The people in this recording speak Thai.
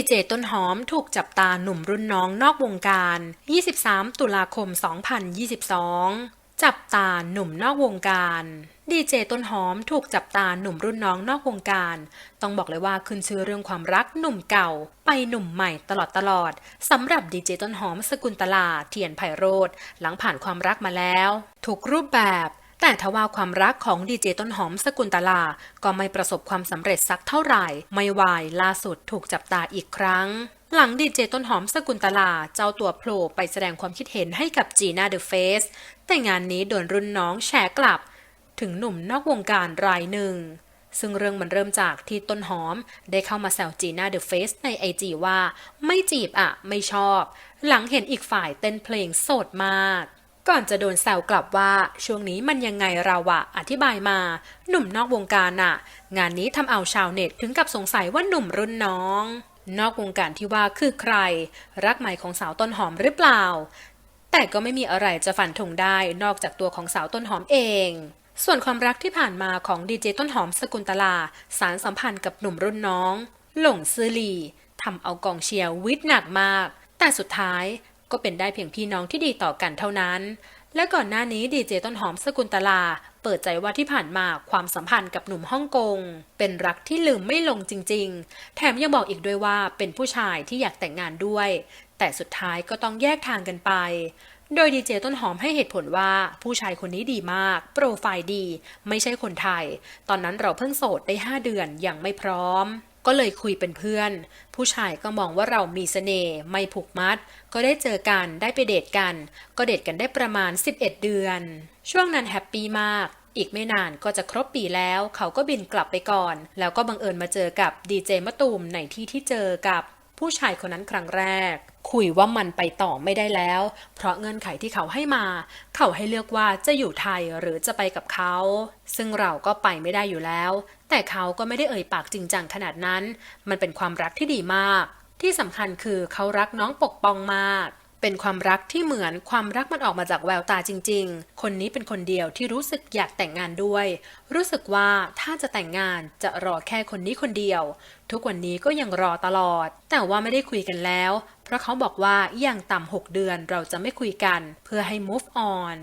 ีเจต้นหอมถูกจับตาหนุ่มรุ่นน้องนอกวงการ 23 ตุลาคม 2022 จับตาหนุ่มนอกวงการดีเจต้นหอมถูกจับตาหนุ่มรุ่นน้องนอกวงการ ต้องบอกเลยว่าขึ้นชื่อเรื่องความรักหนุ่มเก่า ไปหนุ่มใหม่ตลอดตลอดสำหรับดีเจต้นหอมสกุลตลาเทียนไพโรธหลังผ่านความรักมาแล้วทุกรูปแบบ แต่ทว่าความรักของดีเจต้นหอมสกุลตลา ก็ไม่ประสบความสำเร็จสักเท่าไหร่ ไม่วายล่าสุดถูกจับตาอีกครั้ง หลังดีเจต้นหอมสกุลตลา เจ้าตัวโผล่ไปแสดงความคิดเห็นให้กับจีน่าเดอะเฟสแต่งานนี้โดนรุ่นน้องแฉกลับ ถึงหนุ่มนอกวงการรายหนึ่งซึ่งเรื่องมันเริ่มจากที่ต้นหอม ได้เข้ามาแซวจีน่าเดอะเฟสในไอจีว่า ไม่จีบอะไม่ชอบ หลังเห็นอีกฝ่ายเต้นเพลงโสดมาก ก่อนจะโดนแซวกลับว่าช่วงนี้มันยังไงเราอะอธิบายมา หนุ่มนอกวงการอะงานนี้ทำเอาชาวเน็ตถึงกับสงสัยว่าหนุ่มรุ่นน้อง นอกวงการที่ว่าคือใคร รักใหม่ของสาวต้นหอมหรือเปล่า แต่ก็ไม่มีอะไรจะฝันธงได้นอกจากตัวของสาวต้นหอมเองส่วนความรักที่ผ่านมาของดีเจต้นหอมสกุลตลา สารสัมพันธ์กับหนุ่มรุ่นน้อง หลงซือหลีทำเอากองเชียร์วิทย์หนักมาก แต่สุดท้าย ก็เป็นได้เพียงพี่น้องที่ดีต่อกันเท่านั้น และก่อนหน้านี้ดีเจต้นหอมสกุลตลา เปิดใจว่าที่ผ่านมาความสัมพันธ์กับหนุ่มฮ่องกง เป็นรักที่ลืมไม่ลงจริง ๆ แถมยังบอกอีกด้วยว่าเป็นผู้ชายที่อยากแต่งงานด้วย แต่สุดท้ายก็ต้องแยกทางกันไป โดยดีเจต้นหอมให้เหตุผลว่าผู้ชายคนนี้ดีมาก โปรไฟล์ดี ไม่ใช่คนไทย ตอนนั้นเราเพิ่งโสดได้ 5 เดือนยังไม่พร้อม ก็เลยคุยเป็นเพื่อน ผู้ชายก็มองว่าเรามีเสน่ห์ไม่ผูกมัด ก็ได้เจอกันได้ไปเดทกัน ก็เดทกันได้ประมาณ 11 เดือน ช่วงนั้นแฮปปี้มาก อีกไม่นานก็จะครบปีแล้ว เขาก็บินกลับไปก่อน แล้วก็บังเอิญมาเจอกับดีเจมะตูมในที่ที่เจอกับผู้ชายคนนั้นครั้งแรก คุยว่ามันไปต่อไม่ได้แล้ว เพราะเงื่อนไขที่เขาให้มา เขาให้เลือกว่าจะอยู่ไทยหรือจะไปกับเขา ซึ่งเราก็ไปไม่ได้อยู่แล้ว แต่เขาก็ไม่ได้เอ่ยปากจริงจังขนาดนั้น มันเป็นความรักที่ดีมาก ที่สำคัญคือเขารักน้องปกป้องมากเป็นความรักที่เหมือนความรักมันออกมาจากแววตาจริง ๆ คนนี้เป็นคนเดียวที่รู้สึกอยากแต่งงานด้วย รู้สึกว่าถ้าจะแต่งงานจะรอแค่คนนี้คนเดียว ทุกวันนี้ก็ยังรอตลอด แต่ว่าไม่ได้คุยกันแล้ว เพราะเขาบอกว่าอย่างต่ำหกเดือนเราจะไม่คุยกัน เพื่อให้ move on